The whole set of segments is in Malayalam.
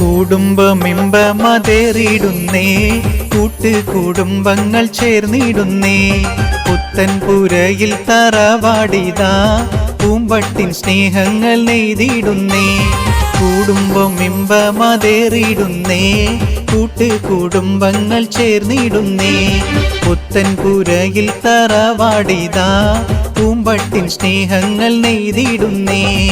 കുടുംബമിമ്പമതേറിയിടുന്നേ. കൂട്ട് കുടുംബങ്ങൾ ചേർന്നിടുന്നേ. പുത്തൻ പുരയിൽ തറവാടിതാ. പൂമ്പട്ടിൻ സ്നേഹങ്ങൾ നെയ്തിടുന്നേ. കുടുംബമിമ്പമതേറിയിടുന്നേ. കൂട്ട് കുടുംബങ്ങൾ ചേർന്നിടുന്നേ. പുത്തൻ പുരയിൽ തറവാടിതാ. പൂമ്പട്ടിൻ സ്നേഹങ്ങൾ നെയ്തിടുന്നേ.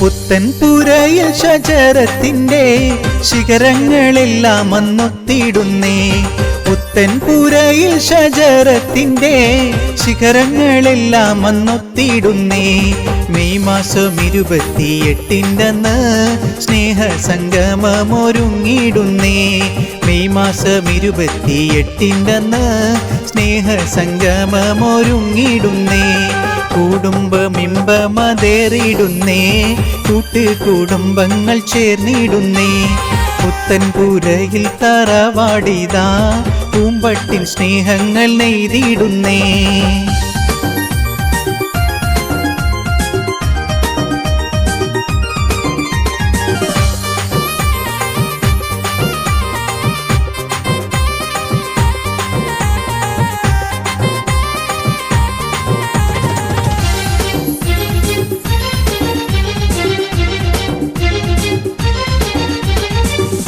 പുത്തൻ പുരയിൽ ശചരത്തിന്റെ ശിഖരങ്ങളെല്ലാം അന്നൊത്തിടുന്നേ. പുത്തൻ പുരയിൽ ശചരത്തിന്റെ ശിഖരങ്ങളെല്ലാം അന്നൊത്തിടുന്നേ. മെയ് മാസം ഇരുപത്തിയെട്ടിന്റെന്ന് സ്നേഹ സംഗമമൊരുങ്ങിടുന്നേ മെയ് മാസം ഇരുപത്തിയെട്ടിന്റെന്ന് സ്നേഹ സംഗമമൊരുങ്ങിടുന്നേ കുടുംബമിമ്പമതേറിടുന്നേ കൂട്ട് കുടുംബങ്ങൾ ചേർന്നിടുന്നേ. പുത്തൻ പുരയിൽ തറവാടിതാ. പൂമ്പട്ടിൻ സ്നേഹങ്ങൾ നെയ്തിടുന്നേ.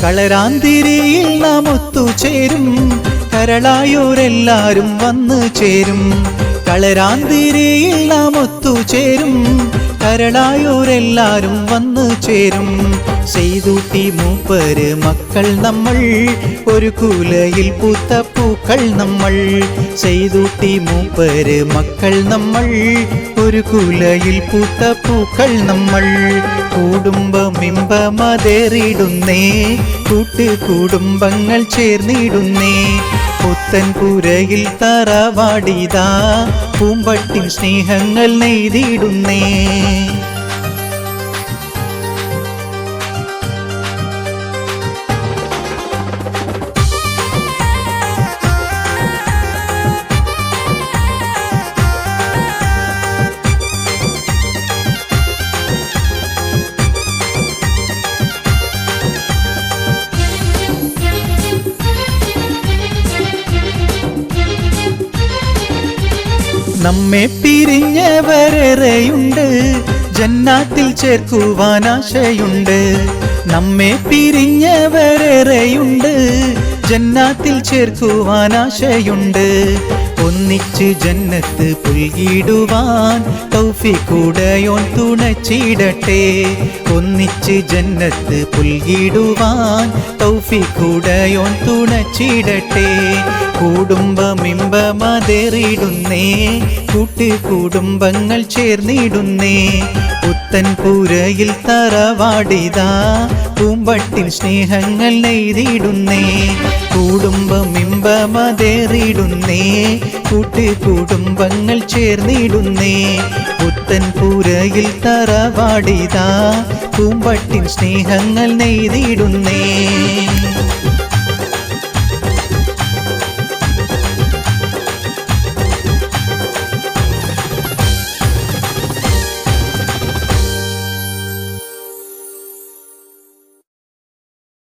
കളരാന്തിരിയിൽ നാം ഒത്തുചേരും. കരളായോരെല്ലാരും വന്നു ചേരും. കളരാന്തിരിയിൽ നാം ഒത്തുചേരും. കരളായോരെല്ലാരും വന്നു ചേരും. ചെയ്തൂട്ടി മൂപ്പര് മക്കൾ നമ്മൾ ഒരു കുലയിൽ പൂത്ത പൂക്കൾ നമ്മൾ. ചെയ്തൂട്ടി മൂപ്പര് മക്കൾ നമ്മൾ ഒരു കുലയിൽ പൂത്ത പൂക്കൾ നമ്മൾ കുടുംബമിമ്പമതേറിടുന്നേ കൂട്ട് കുടുംബങ്ങൾ ചേർന്നിടുന്നേ. പുത്തൻ പുരയിൽ തറവാടിതാ പൂമ്പട്ടിൻ സ്നേഹങ്ങൾ നെയ്തിടുന്നേ. നമ്മെ പിരിഞ്ഞവരേറെയുണ്ട്. ജന്നാത്തിൽ ചേർക്കുവാൻ ആശയുണ്ട്. നമ്മെ പിരിഞ്ഞവരേറെയുണ്ട്. ജന്നാത്തിൽ ചേർക്കുവാൻ ആശയുണ്ട്. ഒന്നിച്ച് ജന്നത്ത് പുൽകിടുവാൻ തൗഫിക്കൂടയോൻ തുണച്ചിടട്ടെ. ഒന്നിച്ച് ജന്നത്ത് പുൽകിടുവാൻ തൗഫിക്കൂടയോൻ തുണച്ചിടട്ടെ. കുടുംബമിമ്പമതേറിടുന്നേ കൂട്ട് കുടുംബങ്ങൾ ചേർന്നിടുന്നേ. പുത്തൻ പുരയിൽ തറവാടിതാ പൂമ്പട്ടിൽ സ്നേഹങ്ങൾ നെയ്തിടുന്നേ. കുടുംബമിമ്പമതേറിടുന്നേ കൂട്ട് കുടുംബങ്ങൾ ചേർന്നിടുന്നേ. പുത്തൻ പുരയിൽ തറവാടിതാ പൂമ്പട്ടിൻ സ്നേഹങ്ങൾ നെയ്തിടുന്നേ.